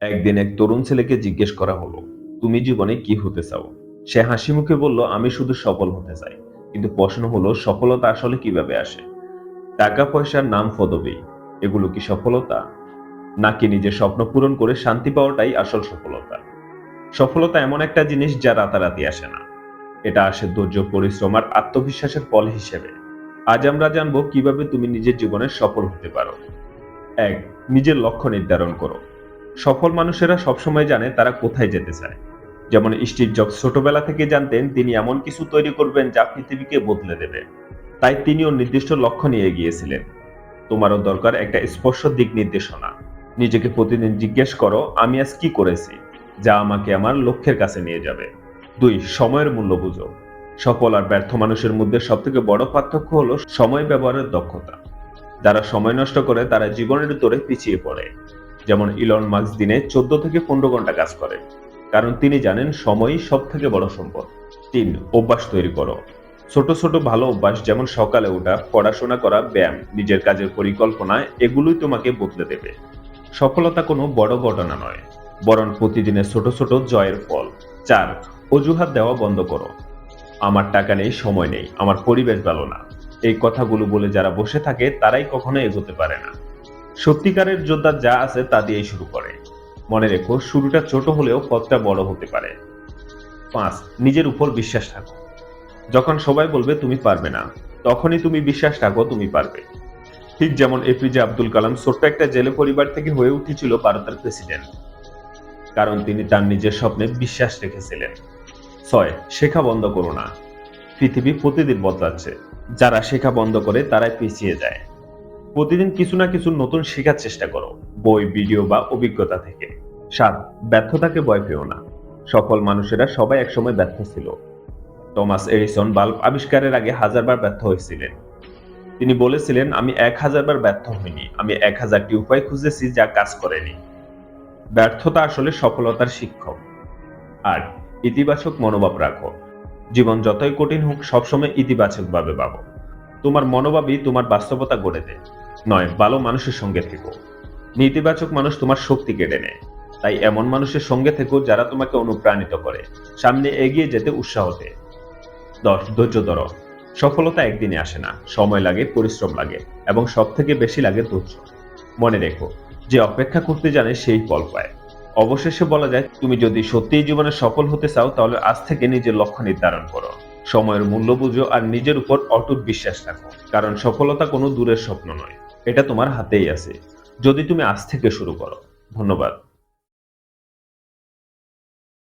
একদিন এক তরুণ ছেলেকে জিজ্ঞেস করা হলো, তুমি জীবনে কি হতে চাও? সে হাসি মুখে বলল, আমি শুধু সফল হতে চাই। কিন্তু প্রশ্ন হলো, সফলতা আসলে কীভাবে আসে? টাকা পয়সার নাম পদবি এগুলো কি সফলতা? নাকি নিজের স্বপ্ন পূরণ করে শান্তি পাওয়াটাই আসল সফলতা? সফলতা এমন একটা জিনিস যা রাতারাতি আসে না। এটা আসে ধৈর্য, পরিশ্রম আর আত্মবিশ্বাসের ফল হিসেবে। আজ আমরা জানব কীভাবে তুমি নিজের জীবনে সফল হতে পারো। এক, নিজের লক্ষ্য নির্ধারণ করো। সফল মানুষেরা সবসময় জানে তারা কোথায় যেতে চায়। যেমন স্টিভ জবস ছোটবেলা থেকে জানতেন তিনি এমন কিছু তৈরি করবেন যা পৃথিবীকে বদলে দেবে। তাই তিনিও নির্দিষ্ট লক্ষ্য নিয়ে গিয়েছিলেন। তোমারও দরকার একটা স্পষ্ট দিক নির্দেশনা। নিজেকে প্রতিদিন জিজ্ঞেস করো, আমি আজ কি করেছি? যা আমাকে আমার লক্ষ্যের কাছে নিয়ে যাবে। দুই, সময়ের মূল্য বুঝো। সফল আর ব্যর্থ মানুষের মধ্যে সবথেকে বড় পার্থক্য হলো সময় ব্যবহারের দক্ষতা। যারা সময় নষ্ট করে, তারা জীবনের দৌড়ে পিছিয়ে পড়ে। যেমন ইলন মার্কস দিনে চোদ্দ থেকে পনেরো ঘণ্টা কাজ করে। কারণ তিনি জানেন সময়ই সব থেকে বড় সম্পদ। তিন, অভ্যাস তৈরি করো। ছোট ছোট ভালো অভ্যাস যেমন সকালে ওঠা, পড়াশোনা করা, ব্যায়াম, নিজের কাজের পরিকল্পনা, এগুলোই তোমাকে বদলে দেবে। সফলতা কোনো বড় ঘটনা নয়, বরং প্রতিদিনের ছোট ছোট জয়ের ফল। চার, অজুহাত দেওয়া বন্ধ করো। আমার টাকা নেই, সময় নেই, আমার পরিবেশ ভালো না। এই কথাগুলো বলে যারা বসে থাকে, তারাই কখনো এগোতে পারে না। সত্যিকারের যোদ্ধা যা আছে তা দিয়েই শুরু করে। মনে রেখো, শুরুটা ছোট হলেও পথটা বড় হতে পারে। পাঁচ, নিজের উপর বিশ্বাস রাখো। যখন সবাই বলবে, তুমি পারবে না, তখনই তুমি বিশ্বাস রাখো, তুমি পারবে। ঠিক যেমন এপিজে আব্দুল কালাম ছোট্ট একটা জেলে পরিবার থেকে হয়ে উঠেছিল ভারতের প্রেসিডেন্ট। কারণ তিনি তার নিজের স্বপ্নে বিশ্বাস রেখেছিলেন। ছয়, শেখা বন্ধ করো না। পৃথিবী প্রতিদিন বদলাচ্ছে। যারা শেখা বন্ধ করে, তারাই পিছিয়ে যায়। প্রতিদিন কিছু না কিছু নতুন শেখার চেষ্টা করো, বই, ভিডিও বা অভিজ্ঞতা থেকে। সাত, ব্যর্থতাকে ভয় পেও না। সফল মানুষেরা সবাই একসময় ব্যর্থ ছিল। টমাস এডিসন বাল্ব আবিষ্কারের আগে হাজারবার ব্যর্থ হয়েছিলেন। তিনি বলেছিলেন, আমি এক হাজারবার ব্যর্থ হইনি। আমি এক হাজারটি উপায় খুঁজেছি যা কাজ করেনি। ব্যর্থতা আসলে সফলতার শিক্ষক। আর, ইতিবাচক মনোভাব রাখো। জীবন যতই কঠিন হোক, সবসময় ইতিবাচকভাবে ভাবো। তোমার মনোভাবই তোমার বাস্তবতা গড়ে দেয়। নয়, ভালো মানুষের সঙ্গে থেকো। নেতিবাচক মানুষ তোমার শক্তি কেড়ে নেয়। তাই এমন মানুষের সঙ্গে থেকো যারা তোমাকে অনুপ্রাণিত করে। সামনে এগিয়ে যেতে উৎসাহ দেয়। দশ, ধৈর্য ধরো। সফলতা একদিনে আসে না। সময় লাগে, পরিশ্রম লাগে এবং সব থেকে বেশি লাগে ধৈর্য। মনে রেখো, যে অপেক্ষা করতে জানে সেই ফল পায়। অবশেষে বলা যায়, তুমি যদি সত্যিই জীবনে সফল হতে চাও, তাহলে আজ থেকে নিজের লক্ষ্য নির্ধারণ করো। সময়ের মূল্য বুঝো আর নিজের উপর অটুট বিশ্বাস রাখো। কারণ সফলতা কোনো দূরের স্বপ্ন নয়। এটা তোমার হাতেই আছে। যদি তুমি আজ থেকে শুরু করো। ধন্যবাদ।